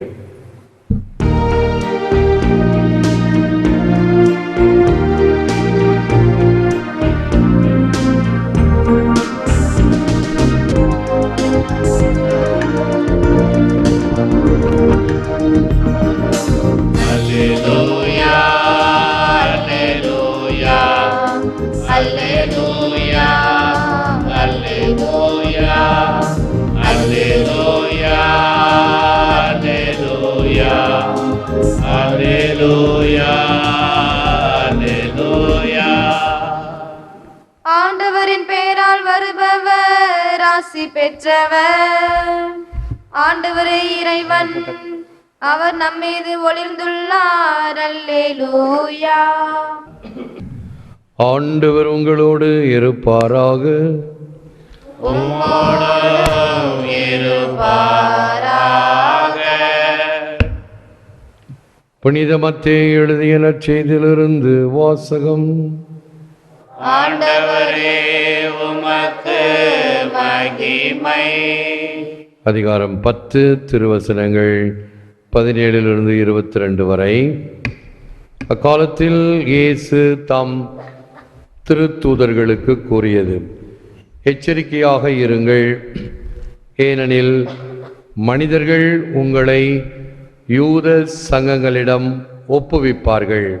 you ஆசி பெற்றவர். ஆண்டவரே இறைவன் அவர் நம்மீது ஒளிர்ந்துள்ளார். அல்லேலூயா. ஆண்டவர் உங்களோடு இருப்பாராக. புனித மத்தேயு எழுதிய நற்செய்தியிலிருந்து வாசகம். ஆண்டவரே உமக்கு மகிமை. அதிகாரம் பத்து திருவசனங்கள் பதினேழிலிருந்து இருபத்தி ரெண்டு வரை. அக்காலத்தில் இயேசு தாம் திருத்தூதர்களுக்கு கூறியது எச்சரிக்கையாக இருங்கள். ஏனெனில் மனிதர்கள் உங்களை யூத சங்கங்களிடம் ஒப்புவிப்பார்கள்.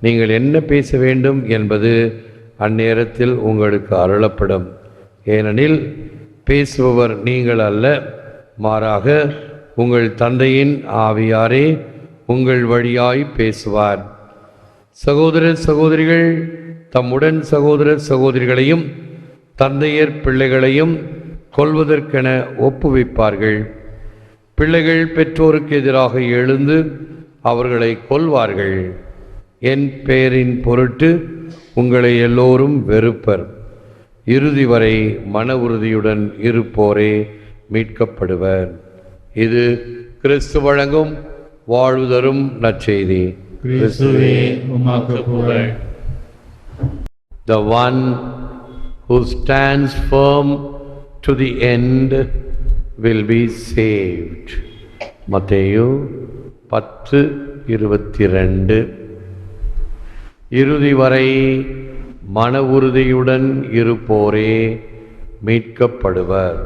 நீங்கள் என்ன பேச வேண்டும் என்பது அந்நேரத்தில் உங்களுக்கு அருளப்படும். ஏனெனில் பேசுபவர் நீங்கள் அல்ல மாறாக உங்கள் தந்தையின் ஆவியாரே உங்கள் வழியாய் பேசுவார். சகோதர சகோதரிகள் தம்முடன் சகோதர சகோதரிகளையும் தந்தையர் பிள்ளைகளையும் கொல்வதற்கென ஒப்புவிப்பார்கள். பிள்ளைகள் பெற்றோருக்கு எதிராக எழுந்து அவர்களை கொல்வார்கள். என் பெயரின் பொருட்டு உங்களை எல்லோரும் வெறுப்பர். இறுதி வரை மன உறுதியுடன் இருப்போரே மீட்கப்படுவர். இது கிறிஸ்து வழங்கும் வாழ்வு தரும் நற்செய்தி The one who stands firm to the end will be saved. மத்தேயு பத்து இருபத்தி ரெண்டு இறுதி வரை மன உறுதியுடன் இருப்போரே மீட்கப்படுவர்.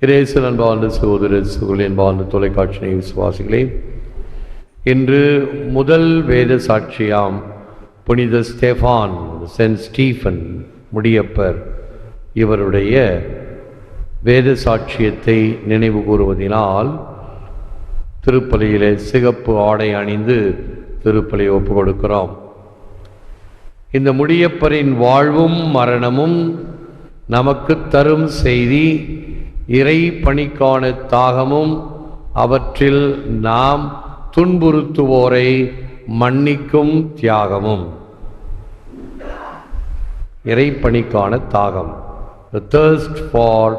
இரேசு அன்பார்ந்த சகோதர சகோதரி அன்பார்ந்த தொலைக்காட்சி விசுவாசிகளே இன்று முதல் வேத சாட்சியாம் புனித ஸ்டெஃபான் சென்ட் ஸ்டீஃபன் முடியப்பர் இவருடைய வேத சாட்சியத்தை நினைவு கூறுவதினால் திருப்பலியிலே சிகப்பு ஆடை அணிந்து திருப்பலி ஒப்பு கொடுக்கிறோம் இந்த முடியப்பரின் வாழ்வும் மரணமும் நமக்கு தரும் செய்தி இறை பணிக்கான தாகமும் அவற்றில் நாம் துன்புறுத்துவோரை மன்னிக்கும் தியாகமும். இறைப்பணிக்கான தாகம். The thirst for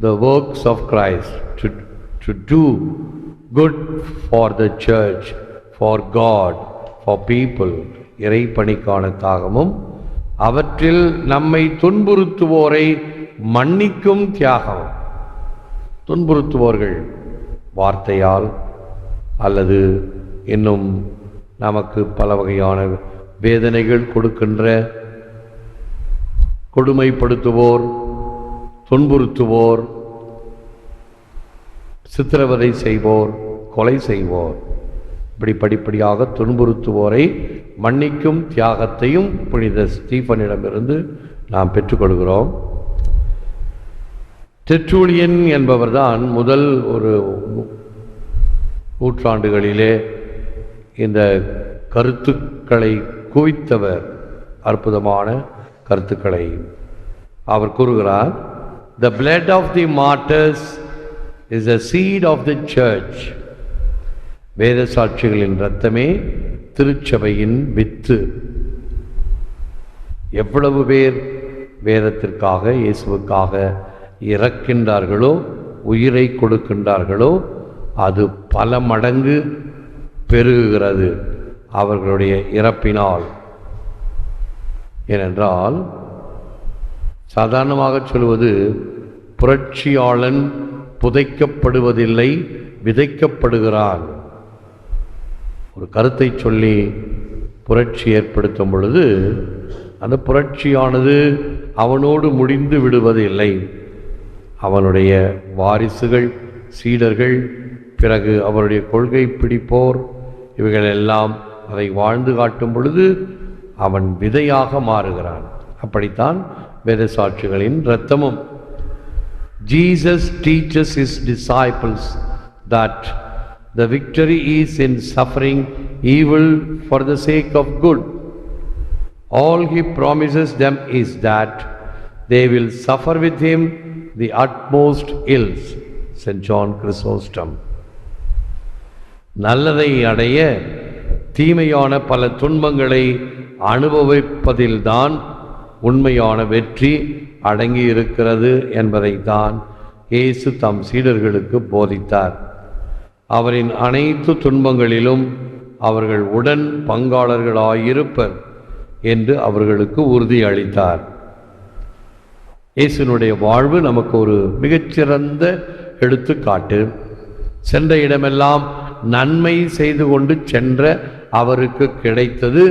the works of Christ to to do good for the church for God for people இறைப்பணிக்கான தாகமும் அவற்றில் நம்மை துன்புறுத்துவோரை மன்னிக்கும் தியாகம் துன்புறுத்துவோர்கள் வார்த்தையால் அல்லது இன்னும் நமக்கு பல வகையான வேதனைகள் கொடுக்கின்ற கொடுமைப்படுத்துவோர் துன்புறுத்துவோர் சித்திரவதை செய்வோர் கொலை செய்வோர் இப்படி படிப்படியாக துன்புறுத்துவோரை மன்னிக்கும் தியாகத்தையும் புனித ஸ்டீஃபனிடமிருந்து நாம் பெற்றுக்கொள்கிறோம். டெட்ரூலியன் என்பவர்தான் முதல் ஒரு நூற்றாண்டுகளிலே இந்த கருத்துக்களை குவித்தவர். அற்புதமான கருத்துக்களை அவர் கூறுகிறார் the blood of the martyrs is a seed of the church வேத சாட்சிகளின் ரத்தமே திருச்சபையின் வித்து. எவ்வளவு பேர் வேதத்திற்காக இயேசுவுக்காக இறக்கின்றார்களோ உயிரை கொடுக்கின்றார்களோ அது பல மடங்கு பெருகுகிறது அவர்களுடைய இறப்பினால். ஏனென்றால் சாதாரணமாக சொல்வது புரட்சியாளன் புதைக்கப்படுவதில்லை விதைக்கப்படுகிறான். ஒரு கருத்தை சொல்லி புரட்சி ஏற்படுத்தும் பொழுது அந்த புரட்சியானது அவனோடு முடிந்து விடுவதில்லை. அவனுடைய வாரிசுகள் சீடர்கள் பிறகு அவருடைய கொள்கை பிடிப்போர் இவைகள் எல்லாம் அதை வாழ்ந்து காட்டும் பொழுது அவன் விதையாக மாறுகிறான். அப்படித்தான் வேத சாட்சிகளின் இரத்தமும். Jesus teaches his disciples that the victory is in suffering evil for the sake of good. All he promises them is that they will suffer with him the utmost ills. St. John Chrysostom. நல்லதை அடைய தீமையான பல துன்பங்களை அனுபவிப்பதில்தான் உண்மையான வெற்றி அடங்கி இருக்கிறது என்பதைத்தான் இயேசு தம் சீடர்களுக்கு போதித்தார் அவரின் அனைத்து துன்பங்களிலும் அவர்கள் உடன் பங்காளர்களாயிருப்பர் என்று அவர்களுக்கு உறுதி அளித்தார். இயேசுனுடைய வாழ்வு நமக்கு ஒரு மிகச்சிறந்த எடுத்துக்காட்டு. சென்ற இடமெல்லாம் நன்மை செய்து கொண்டு சென்ற அவருக்கு கிடைத்தது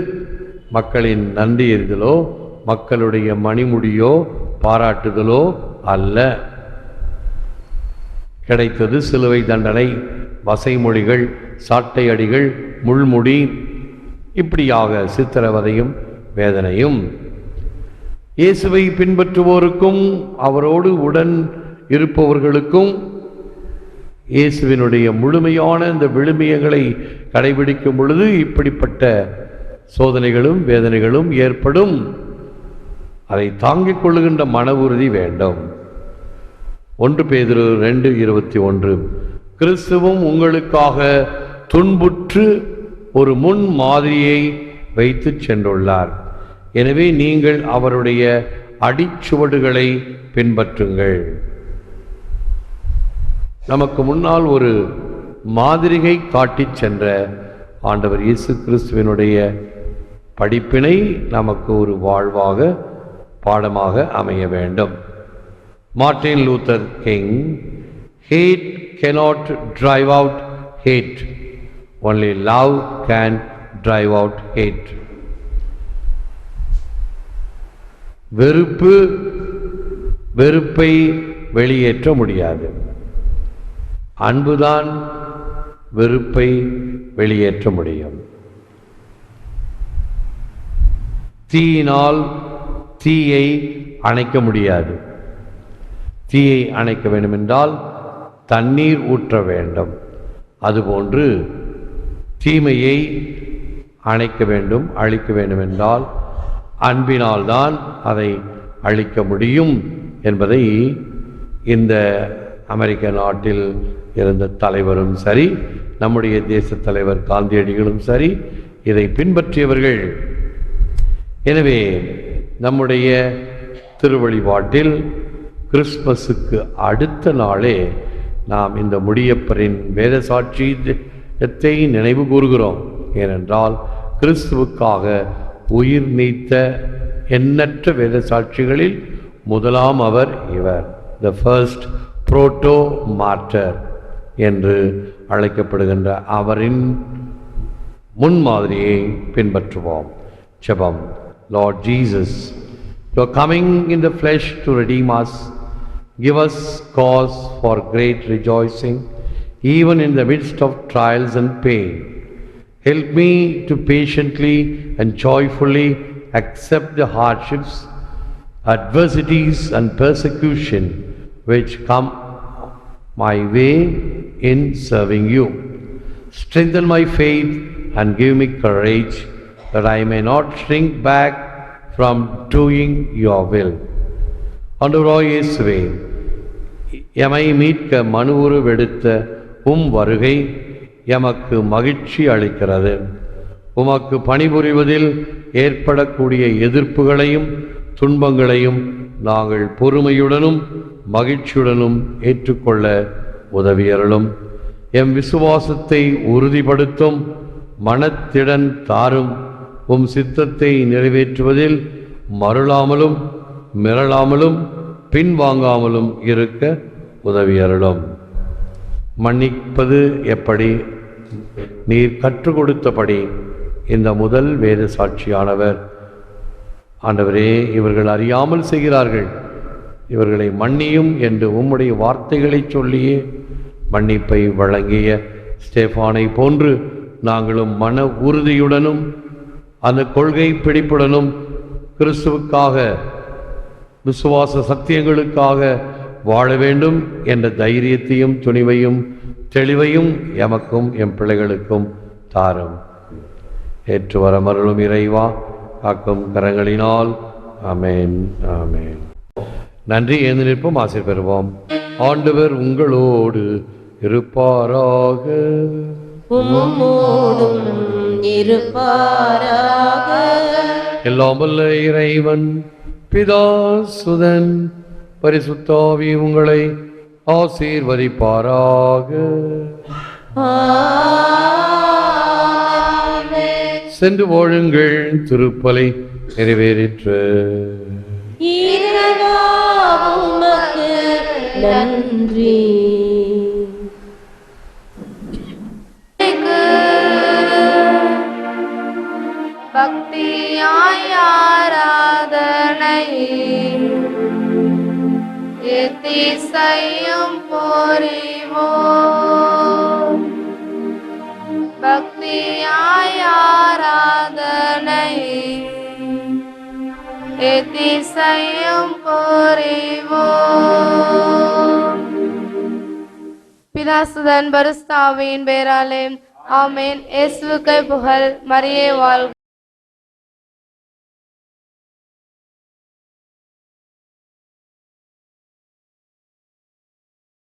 மக்களின் நன்றி எறிதலோ மக்களுடைய மணிமுடியோ பாராட்டுதலோ அல்ல. கிடைத்தது சிலுவை தண்டனை. வசைமொழிகள் சாட்டையடிகள் முள்முடி இப்படியாக சித்திரவதையும் வேதனையும். இயேசுவை பின்பற்றுவோருக்கும் அவரோடு உடன் இருப்பவர்களுக்கும் இயேசுவினுடைய முழுமையான இந்த விழுமியங்களை கடைபிடிக்கும் பொழுது இப்படிப்பட்ட சோதனைகளும் வேதனைகளும் ஏற்படும். அதை தாங்கிக் கொள்ளுகின்ற மன உறுதி வேண்டும். ஒன்று பேதிரு ரெண்டு இருபத்தி ஒன்று. கிறிஸ்துவும் உங்களுக்காக துன்புற்று ஒரு முன் மாதிரியை வைத்து சென்றுள்ளார். எனவே நீங்கள் அவருடைய அடிச்சுவடுகளை பின்பற்றுங்கள். நமக்கு முன்னால் ஒரு மாதிரிகை காட்டிச் சென்ற ஆண்டவர் இயேசு கிறிஸ்துவினுடைய படிப்பினை நமக்கு ஒரு வாழ்வாக பாடமாக அமைய வேண்டும். Martin Luther King hate cannot drive out hate. Only love can drive out hate. வெறுப்பு வெறுப்பை வெளியேற்ற முடியாது. அன்புதான் வெறுப்பை வெளியேற்ற முடியும். தீயினால் தீயை அணைக்க முடியாது. தீயை அணைக்க வேண்டுமென்றால் தண்ணீர் ஊற்ற வேண்டும். அதுபோன்று தீமையை அணைக்க வேண்டும் அழிக்க வேண்டுமென்றால் அன்பினால்தான் அதை அழிக்க முடியும் என்பதை இந்த அமெரிக்க நாட்டில் இருந்த தலைவரும் சரி நம்முடைய தேச தலைவர் காந்தியடிகளும் சரி இதை பின்பற்றியவர்கள். எனவே நம்முடைய திருவழிபாட்டில் கிறிஸ்மஸுக்கு அடுத்த நாளே நாம் இந்த முடியப்பரின் வேத சாட்சியத்தை நினைவு கூறுகிறோம். ஏனென்றால் கிறிஸ்துவுக்காக உயிர் நீத்த எண்ணற்ற வேத சாட்சிகளில் முதலாம் அவர் இவர் த ஃபர்ஸ்ட் புரோட்டோ மார்டர் என்று அழைக்கப்படுகின்ற அவரின் முன்மாதிரியை பின்பற்றுவோம். ஜெபம் Lord Jesus you are coming in the flesh to redeem us. Give us cause for great rejoicing even in the midst of trials and pain help me to patiently and joyfully accept the hardships adversities and persecution which come my way in serving you Strengthen my faith and give me courage that I may not shrink back from doing your will. ஆண்டவராய் இயேசுவே எமை மீட்க மனு உருவெடுத்த உம் வருகை எமக்கு மகிழ்ச்சி அளிக்கிறது. உமக்கு பணிபுரிவதில் ஏற்படக்கூடிய எதிர்ப்புகளையும் துன்பங்களையும் நாங்கள் பொறுமையுடனும் மகிழ்ச்சியுடனும் ஏற்றுக்கொள்ள உதவியருளும். எம் விசுவாசத்தை உறுதிப்படுத்தும் மனத்திடன் தாரும் உம் சித்தத்தை நிறைவேற்றுவதில் மருளாமலும் மிரளாமலும் பின்வாங்காமலும் இருக்க உதவியருளும். மன்னிப்பது எப்படி? நீர் கற்றுக் கொடுத்தபடி இந்த முதல் வேத சாட்சியானவர். ஆண்டவரே இவர்கள் அறியாமல் செய்கிறார்கள். இவர்களை மன்னியும் என்று உம்முடைய வார்த்தைகளை சொல்லியே மன்னிப்பை வழங்கிய ஸ்டேஃபானை போன்று நாங்களும் மன உறுதியுடனும் அந்த கொள்கை பிடிப்புடனும் கிறிஸ்துவுக்காக விசுவாச சத்தியங்களுக்காக வாழ வேண்டும் என்ற தைரியத்தையும் துணிவையும் தெளிவையும் எமக்கும் எம் பிள்ளைகளுக்கும் தாரும். ஏற்று வர மருளும் இறைவா காக்கும் கரங்களினால். ஆமென் ஆமென். நன்றி ஏந்து நிற்போம் ஆசை பெறுவோம். ஆண்டவர் உங்களோடு இருப்பாராக. இருப்பாராக. எல்லாம் வல்ல இறைவன் பிதா சுதன் பரிசுத்தாவி உங்களை ஆசீர்வதிப்பாராக. சென்று வாழுங்கள் திருப்பலை நிறைவேறிற்று. நன்றி. எத்திசையும் போரிவோம் பிதாசுதன் பரிஸ்தாவின் பேராலே ஆமேன். இயேசுக்கை புகழ் மரியே வாழ்க.